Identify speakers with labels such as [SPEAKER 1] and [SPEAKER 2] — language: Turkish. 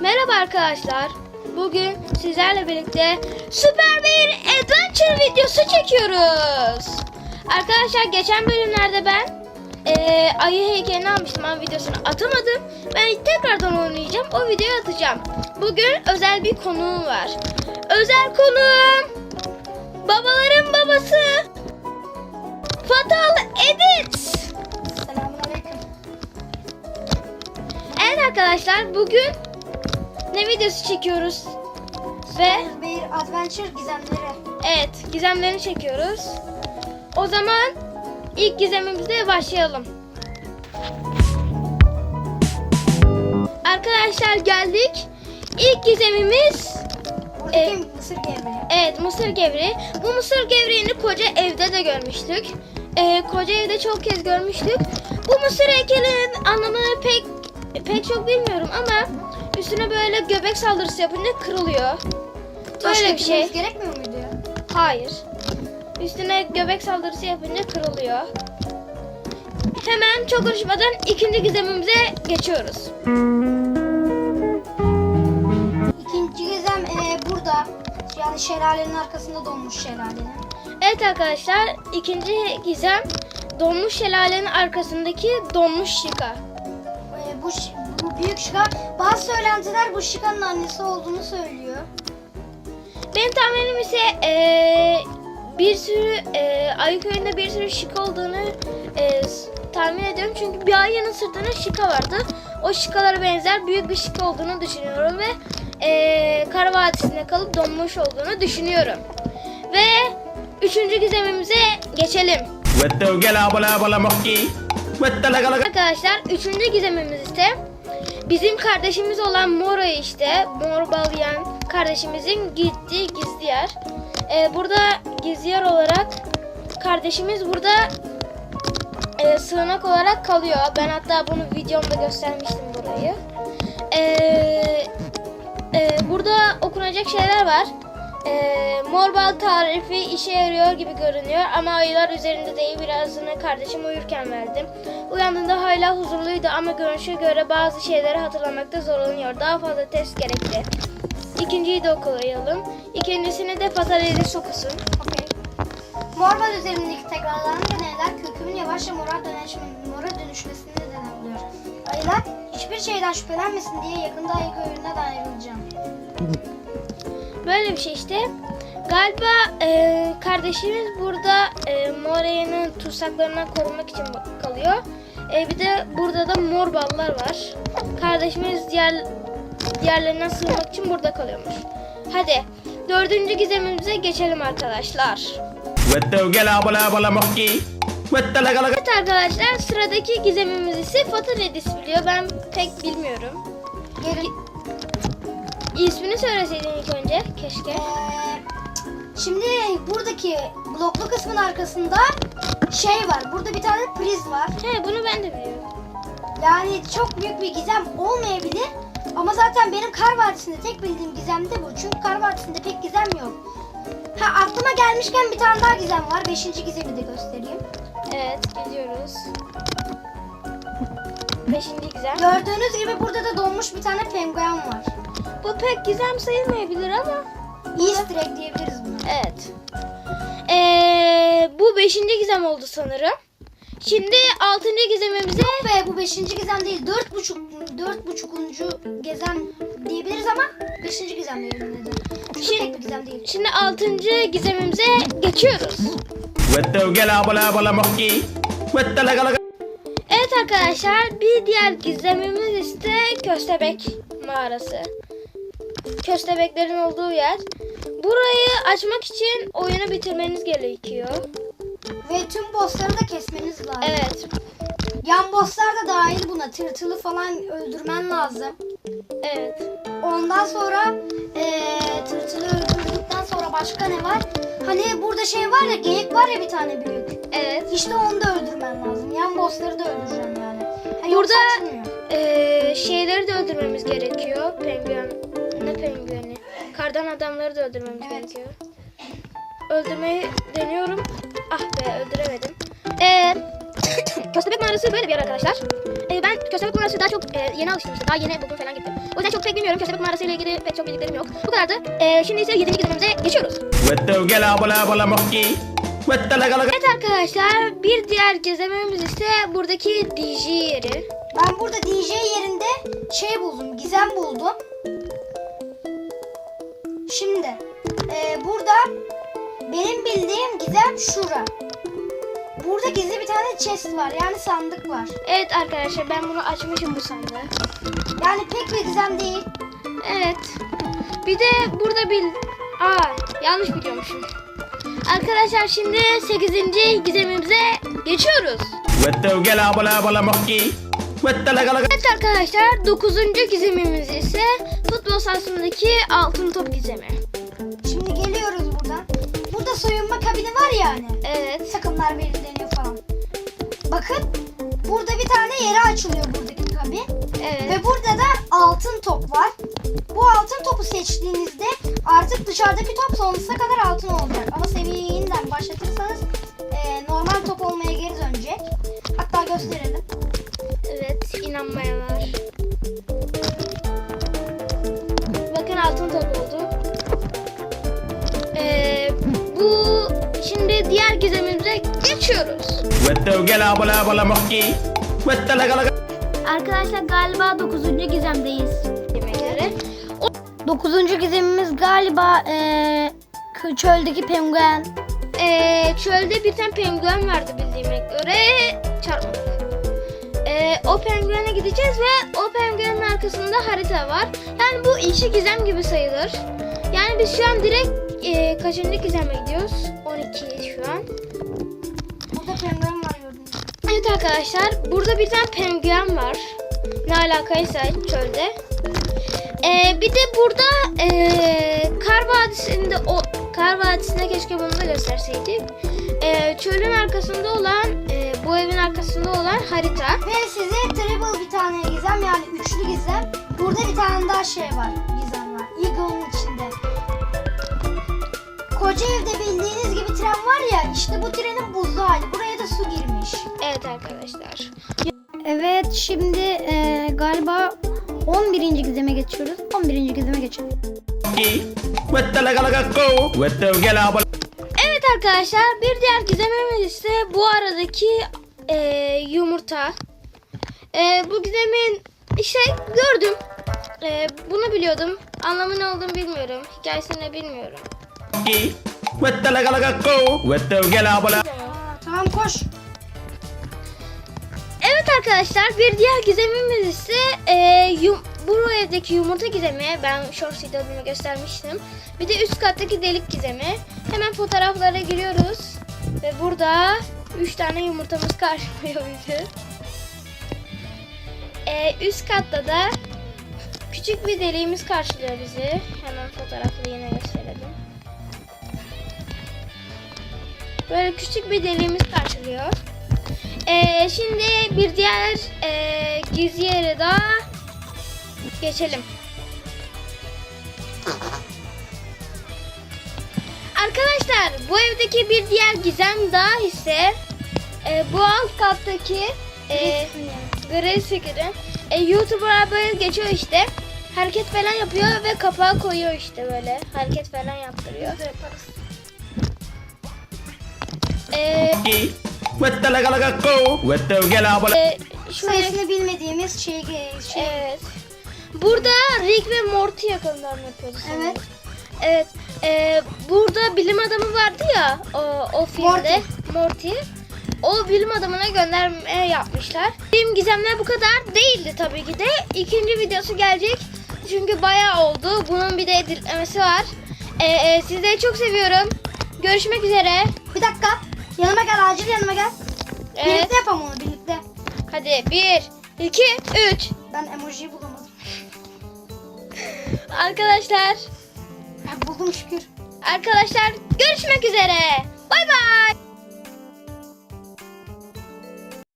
[SPEAKER 1] Merhaba arkadaşlar. Bugün sizlerle birlikte süper bir adventure videosu çekiyoruz. Arkadaşlar geçen bölümlerde ben eee, ayı heykelini almıştım ama videosunu atamadım. Ben tekrardan oynayacağım. O videoyu atacağım. Bugün özel bir konuğum var. Özel konuğum babaların babası Fatal Edit.
[SPEAKER 2] Selamünaleyküm.
[SPEAKER 1] Evet arkadaşlar bugün ne videosu çekiyoruz? Ve
[SPEAKER 2] Bir adventure gizemleri.
[SPEAKER 1] evet gizemlerini çekiyoruz. O zaman ilk gizemimizle başlayalım. Arkadaşlar geldik. İlk gizemimiz
[SPEAKER 2] Buradaki
[SPEAKER 1] Ee,
[SPEAKER 2] mısır gevreği.
[SPEAKER 1] evet mısır gevreği. Bu mısır gevreğini koca evde de görmüştük. Ee, koca evde çok kez görmüştük. Bu mısır heykelinin anlamını pek pek çok bilmiyorum ama üstüne böyle göbek saldırısı yapınca kırılıyor.
[SPEAKER 2] Taş
[SPEAKER 1] Böyle bir şey.
[SPEAKER 2] gerekmiyor muydu ya?
[SPEAKER 1] Hayır. Üstüne göbek saldırısı yapınca kırılıyor. Hemen çok konuşmadan ikinci gizemimize geçiyoruz.
[SPEAKER 2] İkinci gizem e, burada. Yani şelalenin arkasında donmuş şelalenin.
[SPEAKER 1] Evet arkadaşlar ikinci gizem donmuş şelalenin arkasındaki donmuş şika.
[SPEAKER 2] E, bu büyük şika. Bazı söylentiler bu şikanın annesi olduğunu söylüyor.
[SPEAKER 1] Benim tahminim ise eee, bir sürü eee ayı köyünde bir sürü şika olduğunu s- tahmin ediyorum. Çünkü bir ayının sırtında şika vardı. O şikalara benzer büyük bir şika olduğunu düşünüyorum ve eee Kara Vadisi'nde kalıp donmuş olduğunu düşünüyorum. Ve üçüncü gizemimize geçelim. Arkadaşlar üçüncü gizemimiz ise bizim kardeşimiz olan Mora'yı işte Mor Balyan kardeşimizin gittiği gizli yer. Ee, burada gizli yer olarak kardeşimiz burada e, sığınak olarak kalıyor. Ben hatta bunu videomda göstermiştim burayı. Ee, e, burada okunacak şeyler var. Ee, mor bal tarifi işe yarıyor gibi görünüyor ama ayılar üzerinde değil birazını kardeşim uyurken verdim. Uyandığında hala huzurluydu ama görünüşe göre bazı şeyleri hatırlamakta zorlanıyor. Daha fazla test gerekli. İkinciyi de okuyalım. İkincisini de fatalede sokusun.
[SPEAKER 2] Okey. Morbal üzerindeki tekrarlanan deneyler kökümün yavaşça mora, dönüşme, mora dönüşmesine neden oluyor. Ayılar hiçbir şeyden şüphelenmesin diye yakında ayı köyünden ayrılacağım.
[SPEAKER 1] Böyle bir şey işte. Galiba e, kardeşimiz burada e, Moraya'nın tutsaklarından korunmak için kalıyor. E, bir de burada da mor ballar var. Kardeşimiz diğer diğerlerinden sığınmak için burada kalıyormuş. Hadi dördüncü gizemimize geçelim arkadaşlar. Evet arkadaşlar sıradaki gizemimiz ise Fatal Edis biliyor. Ben pek bilmiyorum.
[SPEAKER 2] Geri,
[SPEAKER 1] İsmini söyleseydin ilk önce keşke.
[SPEAKER 2] Ee, şimdi buradaki bloklu kısmın arkasında şey var. Burada bir tane priz var.
[SPEAKER 1] He bunu ben de biliyorum.
[SPEAKER 2] Yani çok büyük bir gizem olmayabilir. Ama zaten benim Kar Vadisi'nde tek bildiğim gizem de bu. Çünkü Kar Vadisi'nde pek gizem yok. Ha aklıma gelmişken bir tane daha gizem var. Beşinci gizemi de göstereyim.
[SPEAKER 1] Evet gidiyoruz. Beşinci gizem.
[SPEAKER 2] Gördüğünüz gibi burada da donmuş bir tane penguen var.
[SPEAKER 1] Bu pek gizem sayılmayabilir ama.
[SPEAKER 2] Easter egg diyebiliriz buna.
[SPEAKER 1] Evet. Ee, bu beşinci gizem oldu sanırım. Şimdi altıncı gizemimize
[SPEAKER 2] Ve bu beşinci gizem değil. Dört buçuk, dört buçukuncu gizem diyebiliriz ama beşinci gizem diyelim dedim. Çünkü
[SPEAKER 1] Şimdi-
[SPEAKER 2] tek bir gizem değil.
[SPEAKER 1] şimdi altıncı gizemimize geçiyoruz. Evet arkadaşlar bir diğer gizemimiz ise köstebek mağarası. Köstebeklerin olduğu yer. Burayı açmak için oyunu bitirmeniz gerekiyor.
[SPEAKER 2] Ve tüm bossları da kesmeniz lazım.
[SPEAKER 1] Evet.
[SPEAKER 2] Yan bosslar da dahil buna. Tırtılı falan öldürmen lazım.
[SPEAKER 1] Evet.
[SPEAKER 2] Ondan sonra eee tırtılı öldürdükten sonra başka ne var? Hani burada şey var ya geyik var ya bir tane büyük.
[SPEAKER 1] Evet.
[SPEAKER 2] İşte onu da öldürmen lazım. Yan bossları da öldüreceksin yani. Ha,
[SPEAKER 1] Burada. Ee, şeyleri de öldürmemiz gerekiyor. Penguen. Ne pengueni? Kardan adamları da öldürmemiz
[SPEAKER 2] Evet.
[SPEAKER 1] gerekiyor. Öldürmeyi deniyorum. Ah be öldüremedim. Ee, Köstebek mağarası böyle bir yer arkadaşlar. Ee, ben Köstebek mağarası daha çok e, yeni alıştım işte. Daha yeni bugün falan gittim. O yüzden çok pek bilmiyorum. Köstebek mağarası ile ilgili pek çok bildiklerim yok. Bu kadardı. Ee, şimdi ise 7. gizemimize geçiyoruz. Evet arkadaşlar bir diğer gizemimiz ise buradaki DJ yeri.
[SPEAKER 2] Ben burada DJ yerinde şey buldum, gizem buldum. Şimdi e, burada benim bildiğim gizem şura. Burada gizli bir tane chest var yani sandık var.
[SPEAKER 1] Evet arkadaşlar ben bunu açmışım bu sandığı.
[SPEAKER 2] Yani pek bir gizem değil.
[SPEAKER 1] Evet. Bir de burada bir... Aa yanlış biliyormuşum. Arkadaşlar şimdi 8. gizemimize geçiyoruz. Evet arkadaşlar 9. gizemimiz sahasındaki altın top gizemi.
[SPEAKER 2] Şimdi geliyoruz buradan. Burada soyunma kabini var yani.
[SPEAKER 1] Evet.
[SPEAKER 2] Takımlar belirleniyor falan. Bakın burada bir tane yere açılıyor buradaki kabin.
[SPEAKER 1] Evet.
[SPEAKER 2] Ve burada da altın top var. Bu altın topu seçtiğinizde artık dışarıdaki top sonsuza kadar altın olacak. Ama seviyeyi yeniden başlatırsanız e, normal
[SPEAKER 3] laga laga.
[SPEAKER 1] Arkadaşlar galiba 9. gizemdeyiz. Yemekleri.
[SPEAKER 2] Dokuzuncu gizemimiz galiba çöldeki penguen.
[SPEAKER 1] Ee, çölde bir tane penguen vardı bildiğime göre çarpmadık. Ee, o penguene gideceğiz ve o penguenin arkasında harita var. Yani bu işi gizem gibi sayılır. Yani biz şu an direkt e, kaçıncı gizeme gidiyoruz? Arkadaşlar burada bir tane penguen var. Ne alakaysa çölde. Ee, bir de burada ee, Kar Vadisi'nde o Kar Vadisi'nde keşke bunu da gösterseydik. Ee, çölün arkasında olan ee, bu evin arkasında olan harita.
[SPEAKER 2] Ve size triple bir tane gizem yani üçlü gizem. Burada bir tane daha şey var. Gizem var. Eagle'ın içinde. Koca evde bildiğiniz gibi tren var ya işte bu trenin buzlu hali. Buraya da su girmiş.
[SPEAKER 1] Evet arkadaşlar.
[SPEAKER 2] Evet şimdi e, galiba 11. gizeme geçiyoruz. 11. gizeme geçelim.
[SPEAKER 1] Evet arkadaşlar bir diğer gizemimiz ise bu aradaki ee, yumurta. Ee, bu gizemin işte gördüm. Ee, bunu biliyordum. Anlamı ne olduğunu bilmiyorum. Hikayesini bilmiyorum.
[SPEAKER 3] Monkey. Wetu laga laga go. Wetu gela bala.
[SPEAKER 2] Aa, tamam koş.
[SPEAKER 1] Evet arkadaşlar bir diğer gizemimiz ise e, yum, bu evdeki yumurta gizemi. Ben short videoda göstermiştim. Bir de üst kattaki delik gizemi. Hemen fotoğraflara giriyoruz. Ve burada 3 tane yumurtamız karşılıyor bizi. E, üst katta da küçük bir deliğimiz karşılıyor bizi. Hemen fotoğrafı yine gösterelim. Böyle küçük bir deliğimiz karşılıyor. Ee, şimdi bir diğer ee, gizli yere daha geçelim. Arkadaşlar bu evdeki bir diğer gizem daha ise ee, bu alt kattaki ee, Grace Figure'in e, YouTuber'a böyle geçiyor işte. Hareket falan yapıyor ve kapağı koyuyor işte böyle. Hareket falan yaptırıyor. Ee,
[SPEAKER 3] Wetu laga laga go. Wetu gela bala.
[SPEAKER 1] e, şöyle
[SPEAKER 2] Sayısını bilmediğimiz şey, şey
[SPEAKER 1] Evet. Burada Rick ve Morty yakınlarını yapıyordu. sanırım.
[SPEAKER 2] Evet.
[SPEAKER 1] Evet. e, burada bilim adamı vardı ya o, o filmde. Morty. O bilim adamına gönderme yapmışlar. Benim gizemler bu kadar değildi tabii ki de. İkinci videosu gelecek. Çünkü bayağı oldu. Bunun bir de editlemesi var. E, e, sizleri çok seviyorum. Görüşmek üzere.
[SPEAKER 2] Bir dakika. Yanıma gel acil yanıma gel.
[SPEAKER 1] Evet.
[SPEAKER 2] Birlikte yapalım onu birlikte.
[SPEAKER 1] Hadi bir, iki, üç.
[SPEAKER 2] Ben emojiyi bulamadım.
[SPEAKER 1] Arkadaşlar.
[SPEAKER 2] Ha, buldum şükür.
[SPEAKER 1] Arkadaşlar görüşmek üzere.